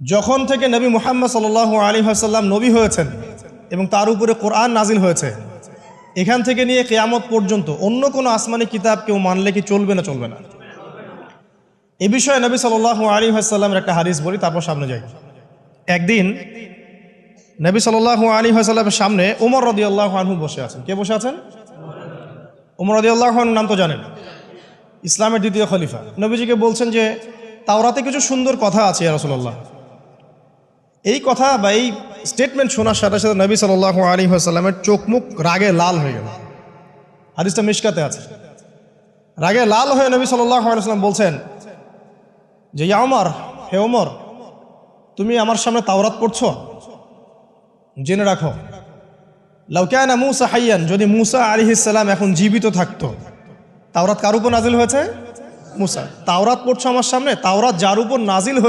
যখন থেকে নবী মুহাম্মদ সাল আলী হাসাল্লাম নবী হয়েছেন এবং তার উপরে কোরআন নাজিল হয়েছে, এখান থেকে নিয়ে কেয়ামত পর্যন্ত অন্য কোনো আসমানি কিতাব কেউ মানলে কি চলবে না চলবে না? এ বিষয়ে নবী সাল আলী হাসাল্লামের একটা হাদিস বলি, তারপর সামনে যাই। একদিন নবী সাল আলী হাসাল্লামের সামনে উমর রদি আল্লাহ আনহু বসে আছেন। কে বসে আছেন? উমর রদি আল্লাহ নাম তো জানেন। ইসলামের দ্বিতীয় খলিফা। নবীজিকে বলছেন যে, তাওরাতে কিছু সুন্দর কথা আছে রসুল্লাহ এই কথা বা এই স্টেটমেন্ট শোনার সাথে সাথে নবী সাল আলী সাল্লামের চোখ মুখ রাগে লাল হয়ে গেল। হাদিসটা মিশকাতে আছে। রাগে লাল হয়ে নবী সাল্লাহ আলাইসাল্লাম বলছেন, যে, ইয়া ওমর হে ওমর তুমি আমার সামনে তাওরাত পড়ছ? জেনে রাখো লাউকানা মুসা হাইয়ান, যদি মুসা আলিহিসাল্লাম এখন জীবিত থাকতো, তাওরাত কার উপর নাজিল হয়েছে? মুসা। তাওরাত পড়ছো আমার সামনে, তাওরাত যার উপর নাজিল হয়েছে